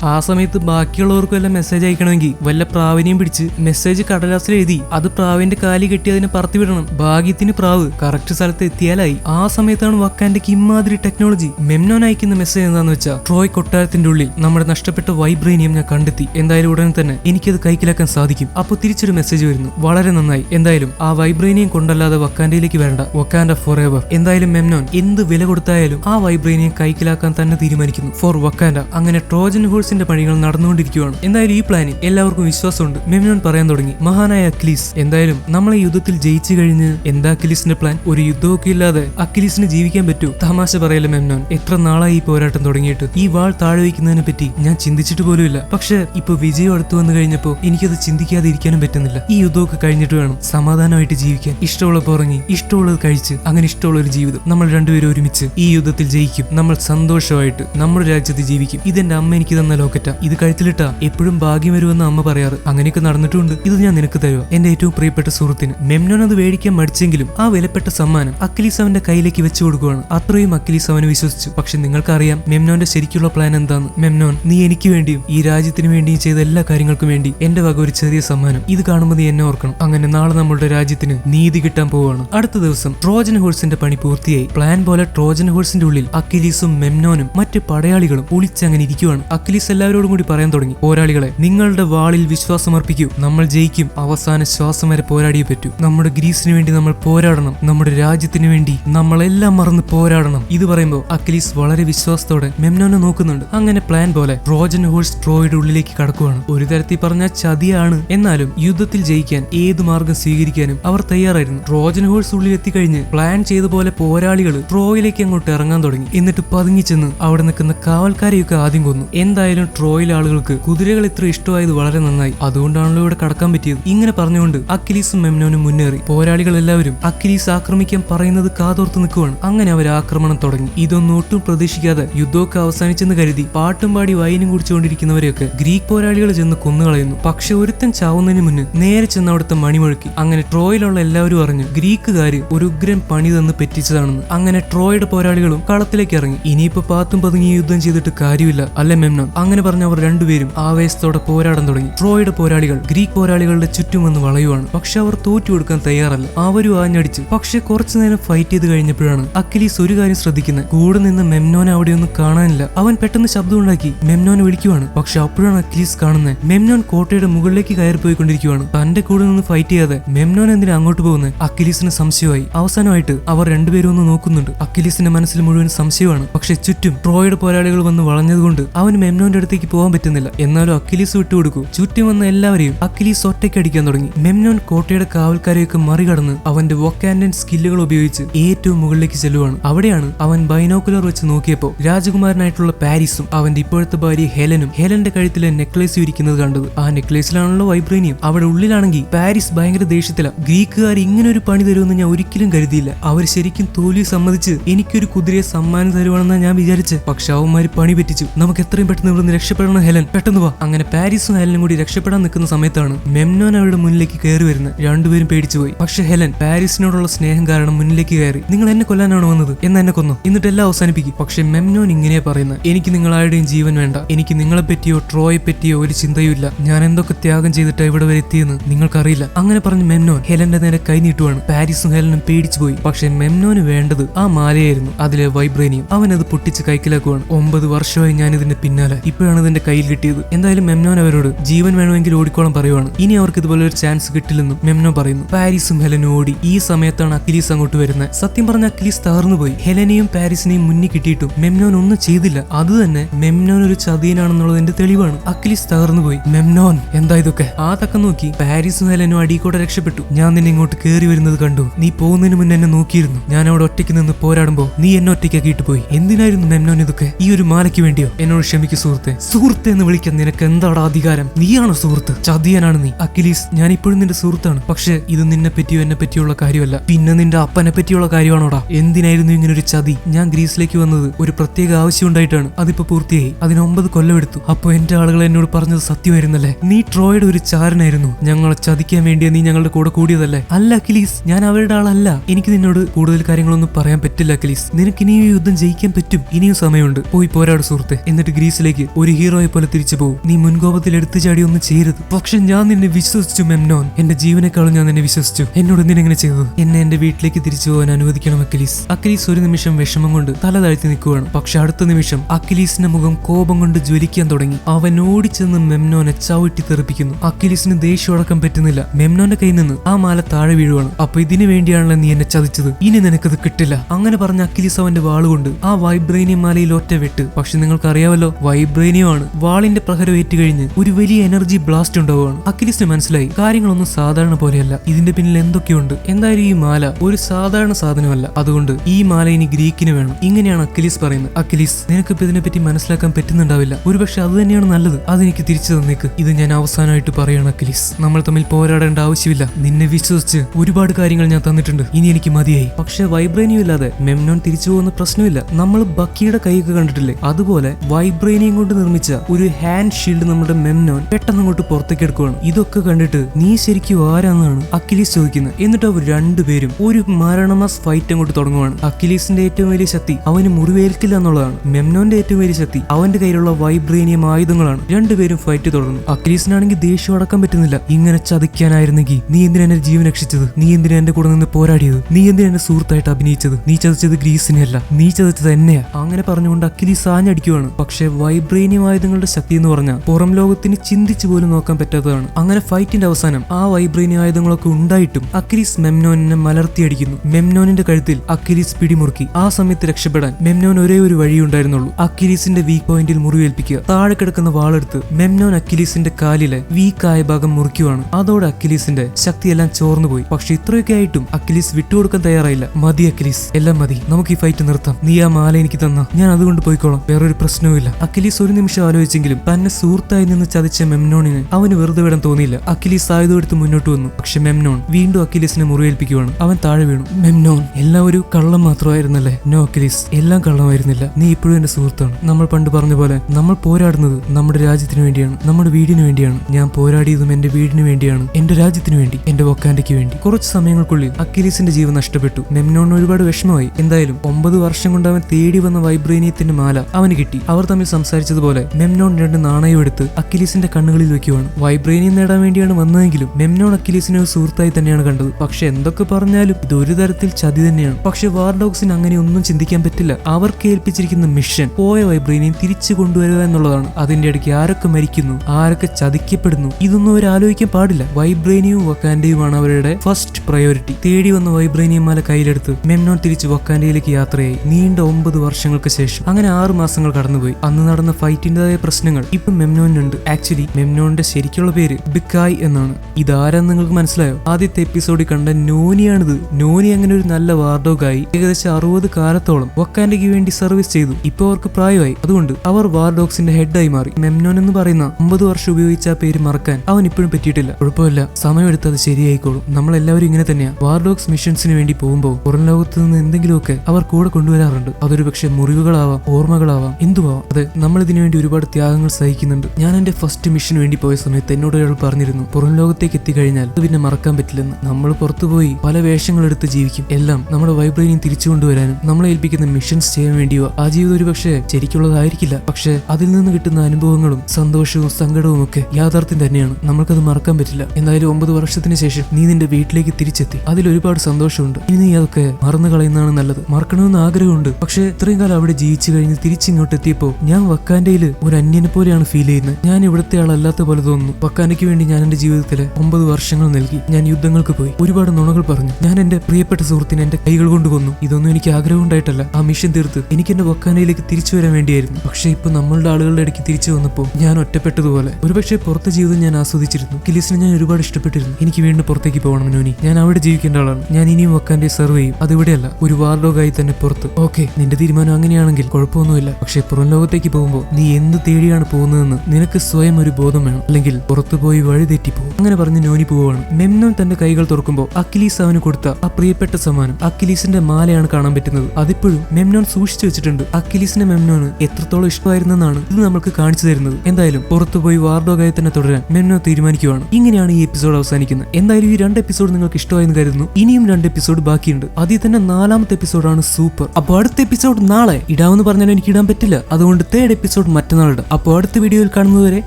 ആ. സമയത്ത് ബാക്കിയുള്ളവർക്കും എല്ലാം മെസ്സേജ് അയക്കണമെങ്കിൽ വല്ല പ്രാവിനെയും പിടിച്ച് മെസ്സേജ് കടലാസിൽ എഴുതി അത് പ്രാവിന്റെ കാലി കെട്ടി അതിനെ പറത്തി വിടണം ഭാഗ്യത്തിന് പ്രാവ് കറക്റ്റ് സ്ഥലത്ത് എത്തിയാലായി. ആ സമയത്താണ് വക്കാൻഡയ്ക്ക് ഇമാതിരി ടെക്നോളജി മെംനോൻ അയക്കുന്ന മെസ്സേജ് എന്താന്ന് വെച്ചാൽ ട്രോയ് കൊട്ടാരത്തിന്റെ ഉള്ളിൽ നമ്മുടെ നഷ്ടപ്പെട്ട വൈബ്രേനിയം ഞാൻ കണ്ടെത്തി. എന്തായാലും ഉടനെ തന്നെ എനിക്കത് കൈക്കലാക്കാൻ സാധിക്കും. അപ്പോൾ തിരിച്ചൊരു മെസ്സേജ് വരുന്നു. വളരെ നന്നായി. എന്തായാലും ആ വൈബ്രേനിയം കൊണ്ടല്ലാതെ വക്കാൻഡയിലേക്ക് വരണ്ട. വക്കാൻഡ ഫോർ എവർ എന്തായാലും മെംനോൻ എന്ത് വില കൊടുത്തായാലും ആ വൈബ്രേനിയം കൈക്കലാക്കാൻ തന്നെ തീരുമാനിക്കുന്നു. For Wakanda. അങ്ങനെ ട്രോജൻ ഹോഴ്സിന്റെ പണികൾ നടന്നുകൊണ്ടിരിക്കുകയാണ് എന്തായാലും ഈ പ്ലാനിൽ എല്ലാവർക്കും വിശ്വാസമുണ്ട്. മെംനോൻ പറയാൻ തുടങ്ങി. മഹാനായ അഖിലീസ്. എന്തായാലും നമ്മളെ യുദ്ധത്തിൽ ജയിച്ചു കഴിഞ്ഞ് എന്താ അഖിലീസിന്റെ പ്ലാൻ ഒരു യുദ്ധമൊക്കെ ഇല്ലാതെ അഖിലീസിന് ജീവിക്കാൻ പറ്റൂ. തമാശ പറയല്ലേ മെമ്നോൻ എത്ര നാളായി ഈ പോരാട്ടം തുടങ്ങിയിട്ട്? ഈ വാൾ താഴെ വയ്ക്കുന്നതിനെ പറ്റി ഞാൻ ചിന്തിച്ചിട്ട് പോലുമില്ല. പക്ഷെ ഇപ്പൊ വിജയം അടുത്തു വന്നു കഴിഞ്ഞപ്പോ എനിക്കത് ചിന്തിക്കാതെ ഇരിക്കാനും പറ്റുന്നില്ല. ഈ യുദ്ധമൊക്കെ കഴിഞ്ഞിട്ട് വേണം സമാധാനമായിട്ട് ജീവിക്കാൻ. ഇഷ്ടമുള്ളപ്പോൾ ഉറങ്ങി ഇഷ്ടമുള്ളത് കഴിച്ച് അങ്ങനെ ഇഷ്ടമുള്ള ഒരു ജീവിതം. നമ്മൾ രണ്ടുപേരും ഒരുമിച്ച് ഈ യുദ്ധത്തിൽ ജയിക്കും. നമ്മൾ സന്തോഷമായിട്ട് നമ്മുടെ രാജ്യത്ത് ജീവിക്കും. ഇതെന്റെ അമ്മ എനിക്ക് തന്ന ലോക്കറ്റ. ഇത് കഴുത്തിലിട്ടാ എപ്പോഴും ഭാഗ്യം വരുമെന്ന് അമ്മ പറയാറ്. അങ്ങനെയൊക്കെ നടന്നിട്ടുണ്ട്. ഇത് ഞാൻ നിനക്ക് തരുക എന്റെ ഏറ്റവും പ്രിയപ്പെട്ട സുഹൃത്തിന്. മെമ്നോൻ അത് മേടിക്കാൻ മടിച്ചെങ്കിലും ആ വിലപ്പെട്ട സമ്മാനം അക്കിലീസ് അവന്റെ കയ്യിലേക്ക് വെച്ചു കൊടുക്കുകയാണ് അത്രയും അക്കിലീസ് അവനെ വിശ്വസിച്ചു. പക്ഷെ നിങ്ങൾക്കറിയാം മെംനോന്റെ ശരിക്കുള്ള പ്ലാൻ എന്താന്ന്. മെംനോൻ നീ എനിക്ക് വേണ്ടിയും ഈ രാജ്യത്തിന് വേണ്ടിയും ചെയ്ത എല്ലാ കാര്യങ്ങൾക്കും വേണ്ടി എന്റെ വക ഒരു ചെറിയ സമ്മാനം. ഇത് കാണുമ്പോൾ നീ എന്നെ ഓർക്കണം. അങ്ങനെ നാളെ നമ്മളുടെ രാജ്യത്തിന് നീതി കിട്ടാൻ പോവുകയാണ്. അടുത്ത ദിവസം ട്രോജൻ ഹോഴ്സിന്റെ പണി പൂർത്തിയായി. പ്ലാൻ പോലെ ട്രോജൻ ഹോഴ്സിന്റെ ഉള്ളിൽ അക്കിലീസും മെംനോനും മറ്റ് പടയാളികളും ഒളിച്ചങ്ങനെ ഇരിക്കുവാണ്. അക്കിലീസ് എല്ലാവരോടും കൂടി പറയാൻ തുടങ്ങി. പോരാളികളെ നിങ്ങളുടെ വാളിൽ വിശ്വാസം അർപ്പിക്കൂ നമ്മൾ ജയിക്കും. അവസാന ശ്വാസം വരെ പോരാടിയേ പറ്റൂ. നമ്മുടെ ഗ്രീസിന് വേണ്ടി നമ്മൾ പോരാടണം. നമ്മുടെ രാജ്യത്തിന് വേണ്ടി നമ്മളെല്ലാം മറന്ന് പോരാടണം. ഇത് പറയുമ്പോൾ അക്കിലീസ് വളരെ വിശ്വാസത്തോടെ മെംനോനെ നോക്കുന്നുണ്ട്. അങ്ങനെ പ്ലാൻ പോലെ ട്രോജൻ ഹോഴ്സ് ട്രോയുടെ ഉള്ളിലേക്ക് കടക്കുവാണ്. ഒരു തരത്തിൽ പറഞ്ഞ ചതിയാണ്. എന്നാലും യുദ്ധത്തിൽ ജയിക്കാൻ ഏത് മാർഗം സ്വീകരിക്കാനും അവർ തയ്യാറായിരുന്നു. ട്രോജൻ ഹോഴ്സ് ഉള്ളിൽ എത്തിക്കഴിഞ്ഞ് പ്ലാൻ ചെയ്ത പോലെ പോരാളികൾ ട്രോയിലേക്ക് അങ്ങോട്ട് ഇറങ്ങാൻ തുടങ്ങി. എന്നിട്ട് പതുങ്ങി ചെന്ന് അവിടെ നിൽക്കുന്ന കാവൽക്കാരെയൊക്കെ ആദ്യം കൊന്നു. എന്തായാലും ട്രോയിലെ ആളുകൾക്ക് കുതിരകൾ ഇത്ര ഇഷ്ടമായത് വളരെ നന്നായി. അതുകൊണ്ടാണല്ലോ ഇവിടെ കടക്കാൻ പറ്റിയത്. ഇങ്ങനെ പറഞ്ഞുകൊണ്ട് അക്കിലീസും മെംനോനും മുന്നേറി. പോരാളികൾ എല്ലാവരും അക്കിലീസ് ആക്രമിക്കാൻ പറയുന്നത് കാതോർത്ത് നിൽക്കുവാണ്. അങ്ങനെ അവർ ആക്രമണം തുടങ്ങി. ഇതൊന്നും ഒട്ടും പ്രതീക്ഷിക്കാതെ യുദ്ധമൊക്കെ അവസാനിച്ചെന്ന് കരുതി പാട്ടും പാടി വൈനും കുടിച്ചുകൊണ്ടിരിക്കുന്നവരെയൊക്കെ ഗ്രീക്ക് പോരാളികൾ ചെന്ന് കൊന്നുകളയുന്നു. പക്ഷെ ഒരുത്തൻ ചാവുന്നതിന് മുന്നേ നേരെ ചെന്ന് അവിടുത്തെ മണിമുഴക്കി. അങ്ങനെ ട്രോയിലുള്ള എല്ലാവരും അറിഞ്ഞു ഗ്രീക്കുകാര് ഒരു ഉഗ്രൻ പണി തന്ന് പെറ്റിച്ചതാണെന്ന്. അങ്ങനെ ട്രോയുടെ പോരാളികളും കളത്തിലേക്ക് ഇറങ്ങി. ഇനിയിപ്പോ പാത്തും പതുങ്ങി യുദ്ധം ചെയ്തിട്ട് കാര്യമില്ല അല്ലെ മെമ്നോൻ? അങ്ങനെ പറഞ്ഞ അവർ രണ്ടുപേരും ആവേശത്തോടെ പോരാടാൻ തുടങ്ങി. ട്രോയുടെ പോരാളികൾ ഗ്രീക്ക് പോരാളികളുടെ ചുറ്റും വന്ന് വളയുവാണ്. പക്ഷെ അവർ തോറ്റു കൊടുക്കാൻ തയ്യാറല്ല. അവരും ആഞ്ഞടിച്ച്. പക്ഷെ കുറച്ചു നേരം ഫൈറ്റ് ചെയ്ത് കഴിഞ്ഞപ്പോഴാണ് അക്കിലീസ് ഒരു കാര്യം ശ്രദ്ധിക്കുന്നത് കൂടെ നിന്ന് മെമ്നോനെ അവിടെയൊന്നും കാണാനില്ല. അവൻ പെട്ടെന്ന് ശബ്ദം ഉണ്ടാക്കി മെമ്നോനെ വിളിക്കുവാണ്. പക്ഷെ അപ്പോഴാണ് അഖിലീസ് കാണുന്നത് മെംനോൻ കോട്ടയുടെ മുകളിലേക്ക് കയറി പോയിക്കൊണ്ടിരിക്കുവാണ് തന്റെ കൂടെ നിന്ന് ഫൈറ്റ് ചെയ്യാതെ മെംനോൻ എന്തിനാ അങ്ങോട്ട് പോകുന്നത് അക്കിലീസിന് സംശയമായി. അവസാനമായിട്ട് അവർ രണ്ടുപേരും ഒന്ന് നോക്കുന്നുണ്ട്. അക്കിലീസിന്റെ മനസ്സിൽ മുഴുവൻ സംശയമാണ്. പക്ഷെ ചുറ്റും ട്രോയുടെ പോരാളികൾ വന്ന് വളഞ്ഞതുകൊണ്ട് അവന് മെംനോന്റെ അടുത്തേക്ക് പോകാൻ പറ്റുന്നില്ല. എന്നാലും അക്കിലീസ് വിട്ടുകൊടുക്കൂ. ചുറ്റും വന്ന എല്ലാവരെയും അക്കിലീസ് ഒറ്റയ്ക്ക് അടിക്കാൻ തുടങ്ങി. മെംനോൻ കോട്ടയുടെ കാവൽക്കാരെയൊക്കെ മറികടന്ന് അവന്റെ വൊക്കാൻഡൻ സ്കില്ലുകൾ ഉപയോഗിച്ച് ഏറ്റവും മുകളിലേക്ക് ചെല്ലുവാണ്. അവിടെയാണ് അവൻ ബൈനോക്കുലർ വെച്ച് നോക്കിയപ്പോൾ രാജകുമാരനായിട്ടുള്ള പാരീസും അവന്റെ ഇപ്പോഴത്തെ ഭാര്യ ഹെലനും ഹെലന്റെ കഴുത്തിലെ നെക്ലേസ് ഇരിക്കുന്നത് കണ്ടത്. ആ നെക്ലേസിലാണല്ലോ വൈബ്രേനിയം. അവിടെ ഉള്ളിലാണെങ്കിൽ പാരീസ് ഭയങ്കര ദേഷ്യത്തില. ഗ്രീക്കുകാർ ഇങ്ങനെ ഒരു പണി തരുമെന്ന് ഞാൻ ഒരിക്കലും കരുതിയില്ല. അവർ ശരിക്കും തോൽവി സമ്മതിച്ച് എനിക്കൊരു കുതിരയെ സമ്മാനം തരുവാണെന്നാ ഞാൻ വിചാരിച്ച്. പക്ഷെ അവന്മാർ പണി പറ്റിച്ചു. നമുക്ക് എത്രയും പെട്ടെന്ന് ഇവിടുന്ന് രക്ഷപ്പെടണം ഹെലൻ. പെട്ടെന്ന് വാ. അങ്ങനെ പാരീസും ഹെലനും കൂടി രക്ഷപ്പെടാൻ നിൽക്കുന്ന സമയത്താണ് മെംനോൻ അവരുടെ മുന്നിലേക്ക് കയറി വരുന്നത്. രണ്ടുപേരും പേടിച്ചു പോയി പക്ഷെ ഹെലൻ പാരീസിനോടുള്ള സ്നേഹം കാരണം മുന്നിലേക്ക് കയറി. നിങ്ങൾ എന്നെ കൊല്ലാനാണ് വന്നത്? എന്ന് എന്നെ കൊന്നു എന്നിട്ട് എല്ലാം അവസാനിപ്പിക്കും. പക്ഷെ മെംനോൻ ഇങ്ങനെ പറയുന്നത്. എനിക്ക് നിങ്ങളാരുടെയും ജീവൻ വേണ്ട. എനിക്ക് നിങ്ങളെ പറ്റിയോ ട്രോയെ പറ്റിയോ ഒരു ചിന്തയുമില്ല. ഞാൻ എന്തൊക്കെ ത്യാഗം ചെയ്തിട്ടാ ഇവിടെ വരെ എത്തിയെന്ന് നിങ്ങൾക്കറിയില്ല. അങ്ങനെ പറഞ്ഞ് മെംനോൻ ഹെലന്റെ നേരെ കൈ നീട്ടുവാണ്. പാരീസും ഹെലനും പേടിച്ചു പോയി. പക്ഷെ മെംനോന് വേണ്ടത് ആ മാലയായിരുന്നു. അതിലെ വൈബ്രേനിയം. അവൻ അത് പൊട്ടിച്ച് കൈക്കലാക്കുവാണ്. ഒമ്പത് വർഷമായി ഞാൻ ഇതിന്റെ പിന്നാലെ. ഇപ്പോഴാണ് ഇതിന്റെ കയ്യിൽ കിട്ടിയത്. എന്തായാലും മെംനോൻ അവരോട് ജീവൻ വേണമെങ്കിൽ ഓടിക്കോളം പറയുവാണ്. ഇനി അവർക്ക് ഇതുപോലെ ഒരു ചാൻസ് കിട്ടില്ലെന്നും മെംനോ പറയുന്നു. പാരീസും ഹെലനും ഓടി. ഈ സമയത്താണ് അഖിലീസ് അങ്ങോട്ട് വരുന്നത്. സത്യം പറഞ്ഞ അഖിലീസ് തകർന്നു പോയി ഹെലനെയും പാരീസിനെയും മുന്നിൽ കിട്ടിയിട്ടും മെംനോൻ ഒന്നും ചെയ്തില്ല. അത് തന്നെ മെംനോൻ ഒരു ചതിയനാണെന്നുള്ളതിന്റെ തെളിവാണ്. അക്കിലിസ് തകർന്നു പോയി. മെംനോൻ എന്താ ഇതൊക്കെ? ആ തക്കം നോക്കി പാരീസും ഹെലനും അടിക്കൂടെ രക്ഷപ്പെട്ടു. ഞാൻ നിന്നെ ഇങ്ങോട്ട് കയറി വരുന്നത് കണ്ടു. നീ പോകുന്നതിന് മുന്നേ എന്നെ നോക്കിയിരുന്നു. ഞാൻ അവിടെ ഒറ്റയ്ക്ക് നിന്ന് പോരാടുമ്പോ നീ എന്നെ ഒറ്റയ്ക്കാക്കിയിട്ട് പോയി എന്തിനായിരുന്നു മെംനോൻ ഇതൊക്കെ? ഈ ഒരു മാലയ്ക്ക് വേണ്ടിയോ? എന്നോട് ക്ഷമിക്കു സുഹൃത്തെ. സുഹൃത്തെ എന്ന് വിളിക്കാൻ നിനക്ക് എന്താണ് അധികാരം? നീയാണോ സുഹൃത്ത്? ചതിയനാണ് നീ. അഖിലീസ് ഞാൻ ഇപ്പോഴും നിന്റെ സുഹൃത്താണ്. പക്ഷെ ഇത് നിന്നെ പറ്റിയോ എന്നെ പറ്റിയുള്ള കാര്യമല്ല. പിന്നെ നിന്റെ അപ്പനെ പറ്റിയുള്ള കാര്യമാണോടാ? എന്തിനായിരുന്നു ഇങ്ങനെ ഒരു ചതി ചതി ഞാൻ ഗ്രീസിലേക്ക് വന്നത് ഒരു പ്രത്യേക ആവശ്യമുണ്ടായിട്ടാണ് അതിപ്പോ പൂർത്തിയായി. അതിന് ഒമ്പത് കൊല്ലമെടുത്തു. അപ്പോൾ എന്റെ ആളുകൾ എന്നോട് പറഞ്ഞത് സത്യമായിരുന്നല്ലേ? നീ ട്രോയുടെ ഒരു ചാരനായിരുന്നു. ഞങ്ങളെ ചതിക്കാൻ വേണ്ടിയ നീ ഞങ്ങളുടെ കൂടെ കൂടിയതല്ലേ? അല്ല അഖിലീസ്. ഞാൻ അവരുടെ ആളല്ല. എനിക്ക് നിന്നോട് കൂടുതൽ കാര്യങ്ങളൊന്നും പറയാൻ പറ്റില്ല അഖിലീസ്. നിനക്ക് ഇനിയും യുദ്ധം ജയിക്കാൻ പറ്റും. ഇനിയും സമയമുണ്ട്. പോയി പോരാട് സുഹൃത്തെ. എന്നിട്ട് ഗ്രീസിലേക്ക് ഒരു ഹീറോയെ പോലെ തിരിച്ചു പോകും നീ മുൻകോപത്തിൽ എടുത്തു ചാടി ഒന്നും ചെയ്യരുത്. പക്ഷെ ഞാൻ നിന്നെ വിശ്വസിച്ചു മെംനോൻ. എന്റെ ജീവനേക്കാളും ഞാൻ നിന്നെ വിശ്വസിച്ചു. എന്നോട് എന്തിനെങ്ങനെ ചെയ്തത്? എന്നെ എന്റെ വീട്ടിലേക്ക് തിരിച്ചു പോകാൻ അനുവദിക്കണം അഖിലീസ്. അഖിലീസ് ഒരു നിമിഷം വിഷമം കൊണ്ട് തല താഴ്ത്തി നിൽക്കുകയാണ്. പക്ഷെ അടുത്ത നിമിഷം അഖിലീസിന്റെ മുഖം കോപം കൊണ്ട് ജ്വലിക്കാൻ തുടങ്ങി. അവൻ ഓടിച്ചെന്ന് മെംനോനെ ചവിട്ടി തെറിപ്പിക്കുന്നു. അഖിലീസിന് ദേഷ്യം അടക്കം പറ്റുന്നില്ല. മെംനോന്റെ കയ്യിൽ നിന്ന് ആ മാല താഴെ വീഴുവാണ്. അപ്പൊ ഇതിനു വേണ്ടിയാണല്ലോ നീ എന്നെ ചതിച്ചത്. ഇനി നിനക്കത് കിട്ടില്ല. അങ്ങനെ പറഞ്ഞ അഖിലീസ് അവന്റെ വാളുകൊണ്ട് ആ വൈബ്രേനിയം മാലയിൽ ഒറ്റ വെട്ട്. പക്ഷെ നിങ്ങൾക്ക് അറിയാമല്ലോ വൈബ്രേനിയം ആണ് വാളിന്റെ പ്രഹരം ഏറ്റുകഴിഞ്ഞ് ഒരു വലിയ എനർജി ബ്ലാസ്റ്റ് ഉണ്ടാവുകയാണ്. അഖിലീസിന് മനസ്സിലായി കാര്യങ്ങളൊന്നും സാധാരണ പോലെയല്ല. ഇതിന്റെ പിന്നിൽ എന്തൊക്കെയുണ്ട്? എന്തായാലും ഈ മാല ഒരു സാധാരണ സാധനമല്ല. അതുകൊണ്ട് ഈ മാല ഇനി ഗ്രീക്കിന് വേണം. ഇങ്ങനെയാണ് അക്കിലീസ് പറയുന്നത്. അക്കിലീസ് നിനക്കിപ്പോ ഇതിനെപ്പറ്റി മനസ്സിലാക്കാൻ പറ്റുന്നുണ്ടാവില്ല. ഒരുപക്ഷെ അത് തന്നെയാണ് നല്ലത്. അതെനിക്ക് തിരിച്ചു തന്നേക്ക്. ഇത് ഞാൻ അവസാനമായിട്ട് പറയുകയാണ് അക്കിലീസ് നമ്മൾ തമ്മിൽ പോരാടേണ്ട ആവശ്യമില്ല. നിന്നെ വിശ്വസിച്ച് ഒരുപാട് കാര്യങ്ങൾ ഞാൻ തന്നിട്ടുണ്ട്. ഇനി എനിക്ക് മതിയായി. പക്ഷെ വൈബ്രേനിയും ഇല്ലാതെ മെംനോൻ തിരിച്ചു പോകുന്ന പ്രശ്നമില്ല. നമ്മൾ ബക്കിയുടെ കൈയൊക്കെ കണ്ടിട്ടില്ലേ? അതുപോലെ വൈബ്രേനിയും കൊണ്ട് നിർമ്മിച്ച ഒരു ഹാൻഡ് ഷീൽഡ് നമ്മുടെ മെംനോൻ പെട്ടെന്ന് അങ്ങോട്ട് പുറത്തേക്ക് എടുക്കുകയാണ് ഇതൊക്കെ കണ്ടിട്ട് നീ ശരിക്കും ആരാന്നാണ് അക്കിലീസ് ചോദിക്കുന്നത്. എന്നിട്ട് അവർ രണ്ടുപേരും ഒരു മരണമാസ് ഫൈറ്റ് അങ്ങോട്ട് തുടങ്ങുവാണ്. അഖിലീസിന്റെ ഏറ്റവും വലിയ ശക്തി അവന് മുറിവേൽക്കില്ല എന്നുള്ളതാണ്. മെംനോന്റെ ഏറ്റവും വലിയ ശക്തി അവന്റെ കയ്യിലുള്ള വൈബ്രേനിയം ആയുധങ്ങളാണ്. രണ്ടുപേരും ഫൈറ്റ് തുടർന്നു. അക്രീസിനാണെങ്കിൽ ദേഷ്യം അടക്കാൻ പറ്റുന്നില്ല. ഇങ്ങനെ ചതിക്കാനായിരുന്നെങ്കിൽ നീ എന്തിനാ എന്റെ ജീവൻ രക്ഷിച്ചത്? നീ എന്തിനാ എന്റെ കൂടെ നിന്ന് പോരാടിയത്? നീ എന്തിനാ എന്റെ സുഹൃത്തായിട്ട് അഭിനയിച്ചത്? നീ ചതിച്ചത് ഗ്രീസിനെയല്ല. നീ ചതിച്ചത് എന്നെയാ. അങ്ങനെ പറഞ്ഞുകൊണ്ട് അക്രീസ് ആഞ്ഞടിക്കുവാണ് പക്ഷെ വൈബ്രേനിയം ആയുധങ്ങളുടെ ശക്തി എന്ന് പറഞ്ഞാൽ പുറം ലോകത്തിന് ചിന്തിച്ചു പോലും നോക്കാൻ പറ്റാത്തതാണ്. അങ്ങനെ ഫൈറ്റിന്റെ അവസാനം ആ വൈബ്രേനിയം ആയുധങ്ങളൊക്കെ ഉണ്ടായിട്ടും അക്രീസ് മെംനോനെ മലർത്തിയടിക്കുന്നു. മെംനോനിന്റെ കഴുത്തിൽ അക്രീസ് പിടിമുറുക്കി. ആ സമയത്ത് രക്ഷപ്പെടാൻ മെംനോൻ ഒരേ ഒരു വഴിയുണ്ടായിരുന്നുള്ളൂ അക്കിലീസിന്റെ വീക്ക് പോയിന്റിൽ മുറിവേൽപ്പിക്കുക. താഴെ കിടക്കുന്ന വാളെടുത്ത് മെംനോൻ അക്കിലീസിന്റെ കാലിലെ വീക്കായ ഭാഗം മുറിക്കുവാണ്. അതോടെ അക്കിലീസിന്റെ ശക്തിയെല്ലാം ചോർന്നുപോയി. പക്ഷെ ഇത്രയൊക്കെ ആയിട്ടും അക്കിലീസ് വിട്ടുകൊടുക്കാൻ തയ്യാറായില്ല. മതി അക്കിലീസ് എല്ലാം മതി. നമുക്ക് ഈ ഫൈറ്റ് നിർത്താം. നീ ആ മാല എനിക്ക് തന്ന. ഞാൻ അതുകൊണ്ട് പോയിക്കോളാം. വേറൊരു പ്രശ്നവുമില്ല അക്കിലീസ് ഒരു നിമിഷം ആലോചിച്ചെങ്കിലും തന്നെ സുഹൃത്തായി നിന്ന് ചതിച്ച മെംനോണിന് അവന് വെറുതെ വിടാൻ തോന്നിയില്ല. അക്കിലീസ് ആയുധമെടുത്ത് മുന്നോട്ട് വന്നു. പക്ഷെ മെംനോൺ വീണ്ടും അക്കിലീസിനെ മുറിവേൽപ്പിക്കുവാണ്. അവൻ താഴെ വീണു. മെംനോൺ എല്ലാം ഒരു കള്ളം മാത്രമായിരുന്നല്ലേ. നോ അഖിലീസ് എല്ലാം കള്ളമായിരുന്നില്ല. നീ ഇപ്പോഴും എന്റെ സുഹൃത്താണ്. നമ്മൾ പണ്ട് പറഞ്ഞ പോലെ നമ്മൾ പോരാടുന്നത് നമ്മുടെ രാജ്യത്തിന് വേണ്ടിയാണ്. നമ്മുടെ വീടിന് വേണ്ടിയാണ്. ഞാൻ പോരാടിയതും എന്റെ വീടിന് വേണ്ടിയാണ്. എന്റെ രാജ്യത്തിന് വേണ്ടി എന്റെ വക്കാൻഡയ്ക്ക് വേണ്ടി. കുറച്ച് സമയങ്ങൾക്കുള്ളിൽ അക്കിലീസിന്റെ ജീവൻ നഷ്ടപ്പെട്ടു. മെംനോൺ ഒരുപാട് വിഷമമായി. എന്തായാലും ഒമ്പത് വർഷം കൊണ്ട് അവൻ തേടി വന്ന വൈബ്രേനിയത്തിന്റെ മാല അവന് കിട്ടി. അവർ തമ്മിൽ സംസാരിച്ചതുപോലെ മെംനോൺ രണ്ട് നാണയം എടുത്ത് അക്കിലീസിന്റെ കണ്ണുകളിൽ വെക്കുവാണ് വൈബ്രേനിയം നേടാൻ വേണ്ടിയാണ് വന്നതെങ്കിലും മെംനോൺ അക്കിലീസിനെ ഒരു സുഹൃത്തായി തന്നെയാണ് കണ്ടത്. പക്ഷെ എന്തൊക്കെ പറഞ്ഞാലും ഇത് ഒരു തരത്തിൽ ചതി തന്നെയാണ്. പക്ഷെ വാർഡോക്സിന് അങ്ങനെ ഒന്നും ചിന്തിക്കാൻ പറ്റില്ല. അവർക്ക് ഏൽപ്പിച്ചിരിക്കുന്ന മിഷൻ പോയ വൈബ്രേനിയം തിരിച്ചു കൊണ്ടുവരിക എന്നുള്ളതാണ്. അതിന്റെ ഇടയ്ക്ക് ആരൊക്കെ മരിക്കുന്നു ആരൊക്കെ ചതിക്കപ്പെടുന്നു ഇതൊന്നും അവർ ആലോചിക്കാൻ പാടില്ല. വൈബ്രേനിയും വക്കാൻഡയുമാണ് അവരുടെ ഫസ്റ്റ് പ്രയോറിറ്റി തേടി വന്ന വൈബ്രേനിയം മല കയ്യിലെടുത്ത് മെംനോൻ തിരിച്ച് വക്കാൻഡയിലേക്ക് യാത്രയായി. നീണ്ട ഒമ്പത് വർഷങ്ങൾക്ക് ശേഷം അങ്ങനെ ആറ് മാസങ്ങൾ കടന്നുപോയി. അന്ന് നടന്ന ഫൈറ്റിന്റേതായ പ്രശ്നങ്ങൾ ഇപ്പൊ മെംനോനുണ്ട് ആക്ച്വലി മെംനോന്റെ ശരിക്കുള്ള പേര് ബിക്കായ് എന്നാണ്. ഇതാരാന്ന് നിങ്ങൾക്ക് മനസ്സിലായോ? ആദ്യത്തെ എപ്പിസോഡിൽ കണ്ട നോനിയാണിത്. നോനി അങ്ങനെ ഒരു നല്ല വാർഡോഗായി. ഏകദേശം അറുപത് കാലത്തോളം വക്കാൻഡയ്ക്ക് വേണ്ടി സർവീസ് ചെയ്തു. ഇപ്പോൾ അവർക്ക് പ്രായമായി. അതുകൊണ്ട് അവർ വാർഡോക്സിന്റെ ഹെഡായി മാറി. മെംനോൻ എന്ന് പറയുന്ന ഒമ്പത് വർഷം ഉപയോഗിച്ച ആ പേര് മറക്കാൻ അവൻ ഇപ്പോഴും പറ്റിയിട്ടില്ല. കുഴപ്പമില്ല. സമയമെടുത്ത് അത് ശരിയായിക്കോളും. നമ്മളെല്ലാവരും ഇങ്ങനെ തന്നെയാണ് വാർഡോക്സ് മിഷൻസിന് വേണ്ടി പോകുമ്പോൾ പുറം ലോകത്ത് നിന്ന് എന്തെങ്കിലുമൊക്കെ അവർ കൂടെ കൊണ്ടുവരാറുണ്ട്. അതൊരു പക്ഷേ മുറിവുകളാവാം ഓർമ്മകളാവാം. എന്തുവാം? അതെ നമ്മൾ ഇതിനു വേണ്ടി ഒരുപാട് ത്യാഗങ്ങൾ സഹിക്കുന്നുണ്ട്. ഞാൻ എന്റെ ഫസ്റ്റ് മിഷന് വേണ്ടി പോയ സമയത്ത് എന്നോട് ഒരാൾ പറഞ്ഞിരുന്നു പുറം ലോകത്തേക്ക് എത്തിക്കഴിഞ്ഞാൽ അത് പിന്നെ മറക്കാൻ പറ്റില്ലെന്ന്. നമ്മൾ പുറത്തുപോയി പല വേഷങ്ങളെടുത്ത് ജീവിക്കും. എല്ലാം നമ്മുടെ വൈബ്രേനിയം തിരിച്ചു കൊണ്ടുവരാനും നമ്മളെ ഏൽപ്പിക്കുന്ന മിഷൻസ് ചെയ്യാൻ വേണ്ടിയോ ആ ജീവിതം ഒരു പക്ഷേ ശരിക്കുള്ളതായിരിക്കില്ല. പക്ഷെ അതിൽ നിന്ന് കിട്ടുന്ന അനുഭവങ്ങളും സന്തോഷവും സങ്കടവും ഒക്കെ യാഥാർത്ഥ്യം തന്നെയാണ്. നമ്മൾക്കത് മറക്കാൻ പറ്റില്ല. എന്തായാലും ഒമ്പത് വർഷത്തിന് ശേഷം നീ നിന്റെ വീട്ടിലേക്ക് തിരിച്ചെത്തി. അതിൽ ഒരുപാട് സന്തോഷമുണ്ട്. ഇനി നീ അതൊക്കെ മറന്നു കളയുന്നതാണ് നല്ലത്. മറക്കണമെന്ന് ആഗ്രഹമുണ്ട്. പക്ഷെ ഇത്രയും കാലം അവിടെ ജീവിച്ചു കഴിഞ്ഞ് തിരിച്ചിങ്ങോട്ട് എത്തിയപ്പോൾ ഞാൻ വക്കാൻഡയിൽ ഒരു അന്യനെ പോലെയാണ് ഫീൽ ചെയ്യുന്നത്. ഞാൻ ഇവിടുത്തെ ആളല്ലാത്ത പോലെ തോന്നുന്നു. വക്കാനയ്ക്ക് വേണ്ടി ഞാൻ എന്റെ ജീവിതത്തിലെ ഒമ്പത് വർഷങ്ങൾ നൽകി. ഞാൻ യുദ്ധങ്ങൾക്ക് പോയി. ഒരുപാട് നുണകൾ പറഞ്ഞു. ഞാൻ എന്റെ പ്രിയപ്പെട്ട സുഹൃത്തിനെ എന്റെ കൈകൾ കൊണ്ട് കൊന്നു. ഇതൊന്നും എനിക്ക് ആഗ്രഹം ഉണ്ടായിട്ടല്ല. ആ മിഷൻ തീർത്ത് എനിക്ക് എന്റെ വക്കാനയിലേക്ക് തിരിച്ചു വരാൻ വേണ്ടിയായിരുന്നു. പക്ഷെ ഇപ്പൊ നമ്മളുടെ ആളുകളുടെ ഇടയ്ക്ക് തിരിച്ചു വന്നപ്പോൾ ഞാൻ ഒറ്റപ്പെട്ടതുപോലെ. ഒരുപക്ഷെ പുറത്തെ ജീവിതം ഞാൻ ആസ്വദിച്ചിരുന്നു. കിലിസിനെ ഞാൻ ഒരുപാട് ഇഷ്ടപ്പെട്ടിരുന്നു. എനിക്ക് വീണ്ടും പുറത്തേക്ക് പോകണം നോനി. ഞാൻ അവിടെ ജീവിക്കേണ്ട ആളാണ്. ഞാൻ ഇനിയും വക്കാന്റെ സെർവ് ചെയ്യും. അതിവിടെയല്ല ഒരു വാർഡോഗായി തന്നെ പുറത്ത്. ഓക്കെ നിന്റെ തീരുമാനം അങ്ങനെയാണെങ്കിൽ കുഴപ്പമൊന്നുമില്ല. പക്ഷെ പുറം ലോകത്തേക്ക് പോകുമ്പോൾ നീ എന്ത് തേടിയാണ് പോകുന്നതെന്ന് നിനക്ക് സ്വയം ഒരു ബോധം വേണം. അല്ലെങ്കിൽ പുറത്തു പോയി വഴി തെറ്റിപ്പോകും അങ്ങനെ പറഞ്ഞ് നോനി പോവുകയാണ് മെമ്നോൻ തന്റെ കൈകൾ തുറക്കുമ്പോൾ അക്കിലീസ് അവന് കൊടുത്ത ആ പ്രിയപ്പെട്ട സമ്മാനം അക്കിലീസിന്റെ മാലയാണ് കാണാൻ പറ്റുന്നത് അതിപ്പോഴും മെമ്നോൻ സൂക്ഷിച്ചു വെച്ചിട്ടുണ്ട്. അക്കിലീസിനെ മെമ്നോന് എത്രത്തോളം ഇഷ്ടമായിരുന്നെന്നാണ് ഇത് നമുക്ക് കാണിച്ചു തരുന്നത്. എന്തായാലും പുറത്തുപോയി വാർഡോഗായി തന്നെ തുടരാൻ മെമ്നോ തീരുമാനിക്കുവാണ് ഇങ്ങനെയാണ് ഈ എപ്പിസോഡ് അവസാനിക്കുന്നത്. എന്തായാലും ഈ രണ്ട് എപ്പിസോഡ് നിങ്ങൾക്ക് ഇഷ്ടമായെന്ന് കരുതുന്നു. ഇനിയും രണ്ട് എപ്പിസോഡ് ബാക്കിയുണ്ട്. അതിൽ തന്നെ നാലാമത്തെ എപ്പിസോഡാണ് സൂപ്പർ. അപ്പോൾ അടുത്ത എപ്പിസോഡ് നാളെ ഇടാമെന്ന് പറഞ്ഞാൽ എനിക്ക് ഇടാൻ പറ്റില്ല. അതുകൊണ്ട് തേർഡ് എപ്പിസോഡ് മറ്റന്നാൾ ഇടാം. അപ്പോൾ അടുത്ത വീഡിയോയിൽ കാണുന്നതുവരെ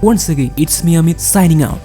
once again it's me Amit signing out